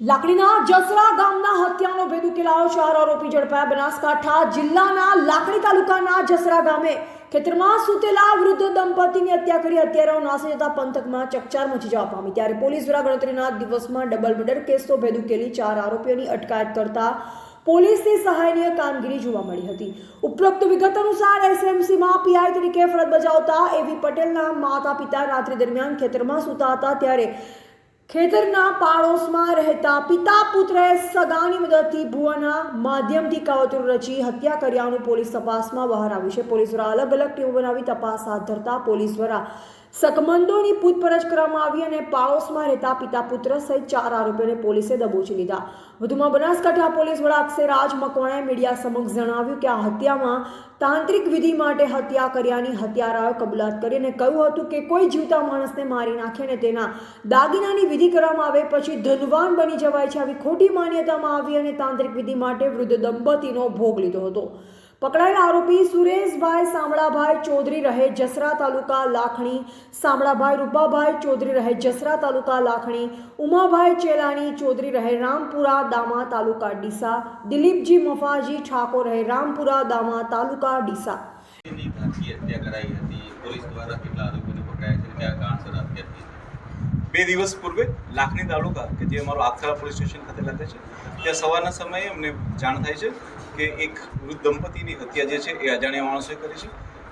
લાકડીના જસરા ગામના હત્યાનો ભેદ ઉકેલાયો ચાર આરોપી ઝડપાયા બનાસકાંઠા જિલ્લાના લાકડી તાલુકાના જસરા ગામે. ખેતરમાં સૂતેલા વૃદ્ધ દંપતીની હત્યા કરી હત્યારાઓ નાસી જતા પંથકમાં ચકચાર મચી જવા પામી. ત્યારે પોલીસ દ્વારા ગણતરીના દિવસમાં ડબલ મર્ડર કેસનો ભેદ ઉકેલી ચાર આરોપીઓની અટકાયત કરતા પોલીસની સહાયનીય કામગીરી જોવા મળી હતી. ઉપરોક્ત વિગત અનુસાર એસએમસીમાં પીઆઈ તરીકે ફરજ બજાવતા એવી પટેલના માતા પિતા રાત્રિ દરમિયાન ખેતરમાં સૂતા હતા ત્યારે ખેતરના પાડોશમાં રહેતા પિતા પુત્રએ સગાની મદદથી ભુવાના માધ્યમથી કાવતરું રચી હત્યા કર્યાનું પોલીસ તપાસમાં બહાર આવ્યું છે. પોલીસ દ્વારા અલગ અલગ ટીમો બનાવી તપાસ હાથ ધરતા પોલીસ દ્વારા સકમંદોની પૂછપરછ કરવામાં આવી અને પાડોશમાં રહેતા પિતા પુત્ર સહિત ચાર આરોપીઓને પોલીસે દબોચી લીધા. વધુમાં બનાસકાંઠા પોલીસ વડા અક્ષયરાજ મકવાણાએ મીડિયા સમક્ષ જણાવ્યું કે આ હત્યામાં તાંત્રિક વિધિ માટે હત્યા કર્યાની હત્યારાએ કબૂલાત કરી અને કહ્યું હતું કે કોઈ જીવતા માણસને મારી નાખે અને તેના દાગીનાની વિધિ કરવામાં આવે પછી ધનવાન બની જવાય છે, આવી ખોટી માન્યતામાં આવી અને તાંત્રિક વિધિ માટે વૃદ્ધ દંપતીનો ભોગ લીધો હતો. પકડાયેલા આરોપી સુરેશભાઈ સામળાભાઈ ચૌધરી રહે જસરા તાલુકા લાખણી. સામળાભાઈ રૂપાભાઈ ચૌધરી રહે જસરા તાલુકા લાખણી. ઉમાભાઈ ચેલાણી ચૌધરી રહે રામપુરા દામા તાલુકા ડીસા. દિલીપજી મફાજી ઠાકોર રહે રામપુરા દામા તાલુકા ડીસા. હત્યા કરાઈ હતી. પોલીસ દ્વારા કેટલા આરોપીને પકડાયા છે કયા કારણસર હત્યા થઈ બે દિવસ પૂર્વે લાખણી તાલુકા કે જે અમારો આખરા પોલીસ સ્ટેશન ખાતે લાગે છે ત્યાં સવારના સમયે અમને જાણ થાય છે કે એક વૃદ્ધ દંપતીની હત્યા જે છે એ અજાણ્યા માણસોએ કરી છે.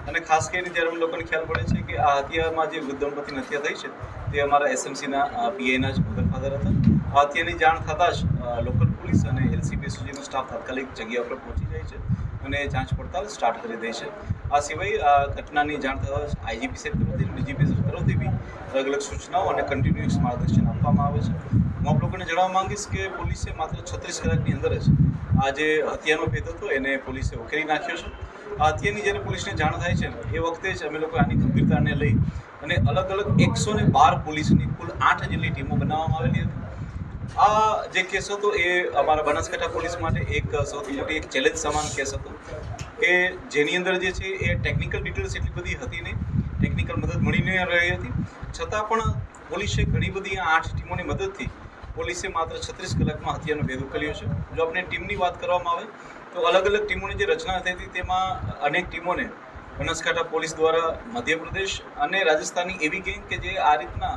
અને ખાસ કરીને જ્યારે અમને લોકોને ખ્યાલ પડે છે કે આ હત્યામાં જે વૃદ્ધ દંપતીની હત્યા થઈ છે, તે અમારા એસએમસીના પીઆઈના જ મધરફાધર હતા. આ હત્યાની જાણ થતાં જ લોકલ પોલીસ અને એલસીબી સુધીનો સ્ટાફ તાત્કાલિક જગ્યા પર પહોંચી જાય છે અને જાંચ પડતાલ સ્ટાર્ટ કરી દે છે. આ સિવાય આ ઘટનાની જાણ થતાં જ આઈજીપી સાહેબ તરફથી ડીજીપી સાહેબ તરફથી બી અલગ અલગ સૂચનાઓ અને કન્ટિન્યુઅસ માર્ગદર્શન આપવામાં આવે છે. હું આપ લોકોને જણાવવા માંગીશ કે પોલીસે માત્ર છત્રીસ કલાકની અંદર જ આ જે હત્યાનો ભેદ હતો, એને પોલીસે ઉકેલી નાખ્યો છે. આ હત્યાની જ્યારે પોલીસને જાણ થાય છે એ વખતે જ અમે લોકો આની ગંભીરતાને લઈ અને અલગ અલગ એકસો ને બાર પોલીસની કુલ આઠ જેટલી ટીમો બનાવવામાં આવેલી હતી. આ જે કેસ હતો, એ અમારા બનાસકાંઠા પોલીસ માટે એક સૌથી મોટી એક ચેલેન્જ સમાન કેસ હતો કે જેની અંદર જે છે, એ ટેકનિકલ ડિટેલ્સ એટલી બધી હતી નહીં, ટેકનિકલ મદદ મળી ન રહી હતી. છતાં પણ પોલીસે ઘણી બધી આ આઠ ટીમોની મદદથી પોલીસે માત્ર છત્રીસ કલાકમાં હત્યાનો ભેદ ઉકેલ્યો છે. જો આપણે ટીમની વાત કરવામાં આવે, તો અલગ અલગ ટીમોની જે રચના થઈ હતી, તેમાં અનેક ટીમોને બનાસકાંઠા પોલીસ દ્વારા મધ્યપ્રદેશ અને રાજસ્થાનની એવી ગેંગ કે જે આ રીતના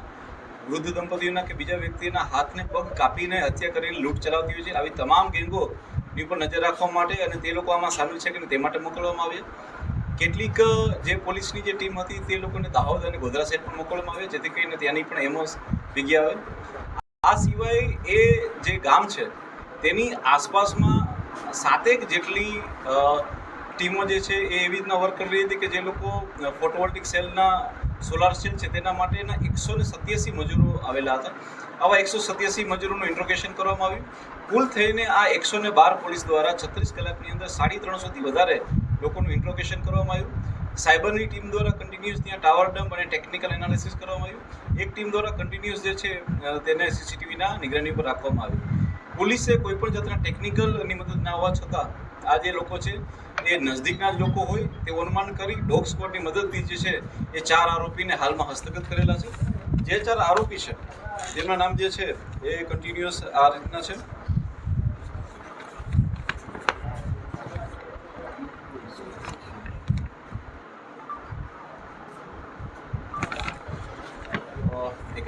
વૃદ્ધ દંપતીઓના કે બીજા વ્યક્તિના હાથને પગ કાપીને હત્યા કરીને લૂંટ ચલાવતી હોય છે. આવી તમામ ગેંગોની ઉપર નજર રાખવા માટે અને તે લોકો આમાં સામેલ છે કે તે માટે મોકલવામાં આવ્યા. કેટલીક જે પોલીસની જે ટીમ હતી, તે લોકોને દાહોદ અને ગોધરા સાઈડ પણ મોકલવામાં આવે જેથી કરીને ત્યાંની પણ એમઓસ ભેગી આવે. આ સિવાય એ જે ગામ છે, તેની આસપાસમાં સાતેક જેટલી ટીમો જે છે એ એવી રીતના વર્ક કરી રહી હતી કે જે લોકો ફોટોવોલ્ટિક સેલના સોલાર સેલ છે તેના માટેના એકસો ને સત્યાસી મજૂરો આવેલા હતા. આવા એકસો સત્યાસી મજૂરોનું ઇન્ટ્રોગેશન કરવામાં આવ્યું. કુલ થઈને આ એકસો ને બાર પોલીસ દ્વારા છત્રીસ કલાકની અંદર સાડી ત્રણસોથી વધારે લોકોનું ઇન્ટ્રોગેશન કરવામાં આવ્યું. સાયબરની ટીમ દ્વારા કન્ટિન્યુઅસ ત્યાં ટાવર ડમ્પ અને ટેકનિકલ એનાલિસિસ કરવામાં આવ્યું. એક ટીમ દ્વારા કન્ટિન્યુઅસ જે છે તેને સીસીટીવીના નિગરાની પર રાખવામાં આવ્યું. પોલીસે કોઈ પણ જાતના ટેકનિકલની મદદ ના હોવા છતાં, આ જે લોકો છે, એ નજદીકના જ લોકો હોય, તે અનુમાન કરી ડોગ સ્ક્વોડની મદદથી જે છે, એ ચાર આરોપીને હાલમાં હસ્તગત કરેલા છે. જે ચાર આરોપી છે, તેમના નામ જે છે, એ કન્ટિન્યુઅસ આ રીતના છે અ, એક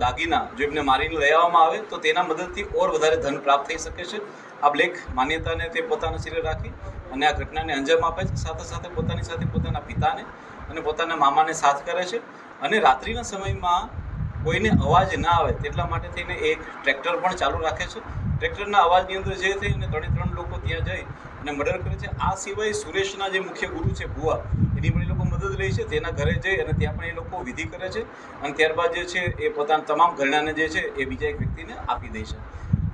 દાગીના જો એમને મારીને લઈ આવવામાં આવે તો તેના મદદથી ઓર વધારે ધન પ્રાપ્ત થઈ શકે છે. આ બ્લેક માન્યતાને તે પોતાના શિરે રાખી અને આ ઘટનાને અંજામ આપે છે. સાથે સાથે પોતાની સાથે પોતાના પિતાને અને પોતાના મામાને સાથ કરે છે. અને રાત્રિના સમયમાં કોઈને અવાજ ના આવે તેટલા માટે થઈને એક ટ્રેક્ટર પણ ચાલુ રાખે છે. ટ્રેક્ટરના અવાજની અંદર જે થઈ અને ત્રણે ત્રણ લોકો ત્યાં જઈ અને મર્ડર કરે છે. આ સિવાય સુરેશના જે મુખ્ય ગુરુ છે ભુવા એની પણ એ લોકો મદદ લે છે. તેના ઘરે જઈ અને ત્યાં પણ એ લોકો વિધિ કરે છે. અને ત્યારબાદ જે છે એ પોતાના તમામ ઘરણાને જે છે એ બીજા એક વ્યક્તિને આપી દે છે.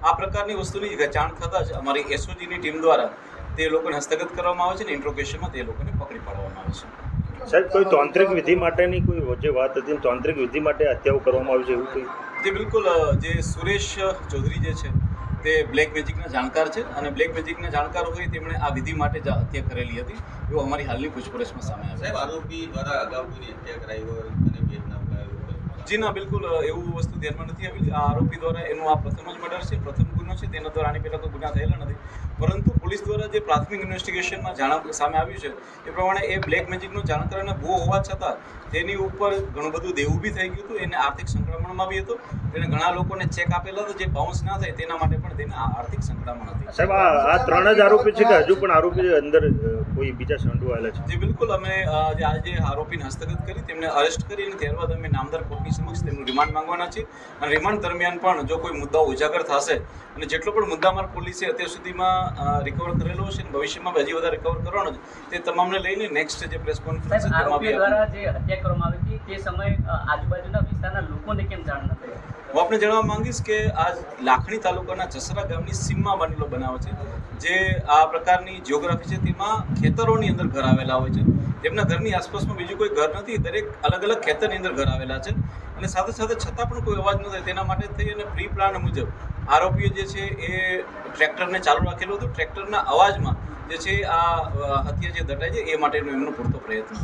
આ પ્રકારની વસ્તુની જાણ થતાં જ અમારી એસઓજીની ટીમ દ્વારા તે લોકોને હસ્તગત કરવામાં આવે છે અને ઇન્ટ્રોગેશનમાં તે લોકોને પકડી પાડવામાં આવે છે. સાહેબ કોઈ તાંત્રિક વિધિ માટેની કોઈ જે વાત હતી તાંત્રિક વિધિ માટે હત્યાઓ કરવામાં આવી છે એવું કોઈ? જે બિલકુલ જે સુરેશ ચૌધરી જે છે તે બ્લેક મેજિકના જાણકાર છે અને બ્લેક મેજિકના જાણકાર હોય તેમણે આ વિધિ માટે જ હત્યા કરેલી હતી એવું અમારી હાલની પૂછપરછમાં સામે સાહેબ આરોપી દ્વારા અગાઉ હત્યા કરાઈ હોય અને ભેદના જી ના બિલકુલ એવું વસ્તુ ધ્યાનમાં નથી આવી. આ આરોપી દ્વારા એનું આ પ્રથમ જ મર્ડર છે પ્રથમ ગુનો છે. તેના દ્વારા આની પહેલાં તો ગુના થયેલા નથી. પરંતુ પોલીસ દ્વારા જે પ્રાથમિક ઇન્વેસ્ટિગેશનમાં જાણ સામે આવ્યું છે એ પ્રમાણે એ બ્લેક મેજિકનો જાણકાર અને ભૂ હોવા છતાં તેની ઉપર ઘણું બધું દેવું બી થઈ ગયું હતું એને આર્થિક સંકળામણમાં બી હતો. તેને ઘણા લોકોને ચેક આપેલા હતા જે બાઉન્સ ના થાય તેના માટે પણ તેને આર્થિક સંકળામણ હતી. સાહેબ આ ત્રણ જ આરોપી છે કે હજુ પણ આરોપી અંદર કોઈ બીજા સંડોવાયેલા છે? જે બિલકુલ. અમે જે આજે આરોપીને હસ્તગત કરી તેમને અરેસ્ટ કરી અને ત્યારબાદ અમે નામદાર કોર્ટની સમક્ષ તેમનું રિમાન્ડ માંગવાના છે અને રિમાન્ડ દરમિયાન પણ જો કોઈ મુદ્દાઓ ઉજાગર થશે અને જેટલો પણ મુદ્દામાર પોલીસે અત્યાર સુધીમાં રિકવર કરેલો છે અને ભવિષ્યમાં હજી વધારે રિકવર કરવાનો છે તે તમામને લઈને નેક્સ્ટ જે પ્રેસ કોન્ફરન્સ દ્વારા જે હત્યા કરવામાં આવી હતી તે સમયે આજુબાજુના વિસ્તારના લોકોને કેમ જાણ ન થઈ હું આપને જણાવવા માંગીશ કે આ લાખણી તાલુકાના જસરા ગામની સીમમાં બનેલો બનાવ છે જે આ પ્રકારની જિયોગ્રાફી છે તેમાં ખેતરોની અંદર ઘર આવેલા હોય છે. તેમના ઘરની આસપાસમાં બીજું કોઈ ઘર નથી, દરેક અલગ અલગ ખેતરની અંદર ઘર આવેલા છે. અને સાથે સાથે છતાં પણ કોઈ અવાજ ન થાય. તેના માટે થઈ અને પ્રી પ્લાન મુજબ આરોપીઓ જે છે એ ટ્રેક્ટરને ચાલુ રાખેલું હતું. ટ્રેક્ટરના અવાજમાં જે છે આ હત્યા જે દટાઈ છે, એ માટેનો એમનો પૂરતો પ્રયત્ન